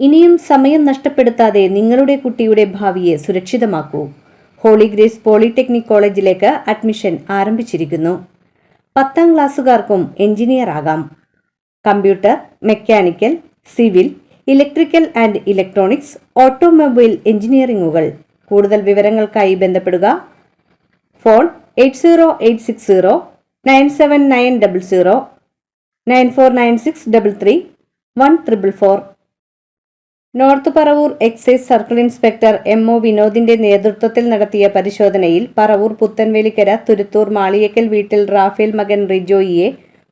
ഇനിയും സമയം നഷ്ടപ്പെടുത്താതെ നിങ്ങളുടെ കുട്ടിയുടെ ഭാവിയെ സുരക്ഷിതമാക്കൂ. ഹോളി ഗ്രേസ് പോളിടെക്നിക് കോളേജിലേക്ക് അഡ്മിഷൻ ആരംഭിച്ചിരിക്കുന്നു. പത്താം ക്ലാസ്സുകാർക്കും എഞ്ചിനീയർ ആകാം. Computer mechanical civil electrical and electronics automobile എഞ്ചിനീയറിംഗുകൾ കൂടുതൽ വിവരങ്ങൾക്കായി ബന്ധപ്പെടുക. Phone eight zero eight six zero nine seven nine double zero nine four nine six double three one triple four. North Paravur excise circle inspector M O വിനോദിന്റെ നേതൃത്വത്തിൽ നടത്തിയ പരിശോധനയിൽ പറവൂർ പുത്തൻവേലിക്കര തുരുത്തൂർ മാളിയക്കൽ വീട്ടിൽ Rafale മകൻ റിജോയിയെ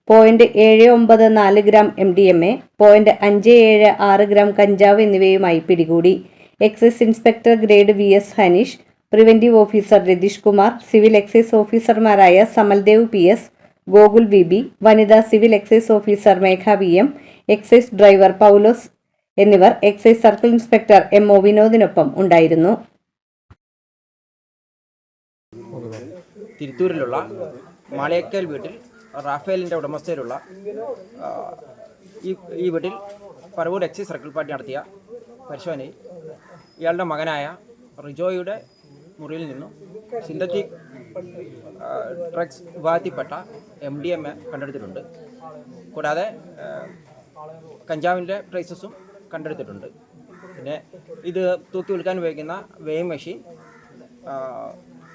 point ഏഴ് ഒമ്പത് നാല് gram M D M A point അഞ്ച് ഏഴ് ആറ് ഗ്രാം കഞ്ചാവ് എന്നിവയുമായി പിടികൂടി. Excise inspector grade V S Haneesh preventive officer Ratheesh Kumar civil excise ഓഫീസർമാരായ Samaldev P S Gokul V B വനിതാ civil excise officer Megha V M excise driver Paulose എന്നിവർ excise circle inspector M O വിനോദിനൊപ്പം ഉണ്ടായിരുന്നു. തിരുത്തൂരിലുള്ള മാളയക്കൽ വീട്ടിൽ റാഫേലിന്റെ ഉടമസ്ഥയിലുള്ള ഈ ഈ വീട്ടിൽ Paravur excise circle party നടത്തിയ പരിശോധനയിൽ ഇയാളുടെ മകനായ റിജോയുടെ മുറിയിൽ നിന്നും സിന്തറ്റിക് ഡ്രഗ്സ് വിഭാഗത്തിൽപ്പെട്ട എം ഡി എം എ കണ്ടെടുത്തിട്ടുണ്ട്. കൂടാതെ കഞ്ചാവിന്റെ ട്രേസസും കണ്ടെടുത്തിട്ടുണ്ട്. പിന്നെ ഇത് തൂക്കി വിൽക്കാൻ ഉപയോഗിക്കുന്ന weighing machine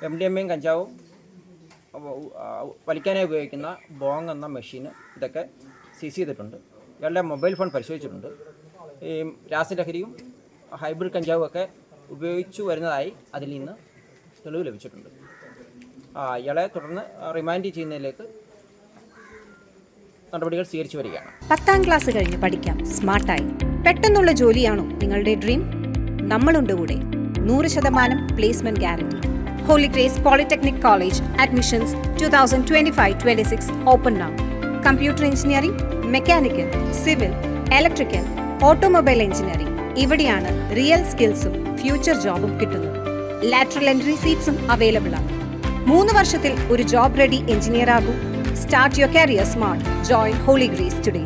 M D M എയും കഞ്ചാവും വലിക്കാനായി ഉപയോഗിക്കുന്ന ബോങ് എന്ന മെഷീന് ഇതൊക്കെ സീസ് ചെയ്തിട്ടുണ്ട്. ഇയാളുടെ മൊബൈൽ ഫോൺ പരിശോധിച്ചിട്ടുണ്ട്. ഈ രാസലഹരിയും ഹൈബ്രിഡ് കഞ്ചാവും ഒക്കെ ഉപയോഗിച്ചു വരുന്നതായി അതിൽ നിന്ന് തെളിവ് ലഭിച്ചിട്ടുണ്ട്. ഇയാളെ തുടർന്ന് റിമാൻഡ് ചെയ്യുന്നതിലേക്ക് നടപടികൾ സ്വീകരിച്ചു വരികയാണ്. പത്താം ക്ലാസ് കഴിഞ്ഞ് പഠിക്കാം. സ്മാർട്ടായി. പെട്ടെന്നുള്ള ജോലിയാണോ നിങ്ങളുടെ ഡ്രീം? നമ്മളുണ്ട് കൂടെ. നൂറ് ശതമാനം placement guarantee Holy Grace polytechnic college admissions two thousand twenty five twenty six open now computer engineering mechanical civil electrical automobile engineering ഇവിടെയാണ് റിയൽ സ്കിൽസും ഫ്യൂച്ചർ ജോബും കിട്ടുന്നത്. ലാറ്ററൽ എൻട്രി സീറ്റ്സും അവൈലബിൾ ആണ്. മൂന്ന് വർഷത്തിൽ ഒരു ജോബ് റെഡി എഞ്ചിനീയർ ആകും. Start your career smart join Holy Grace today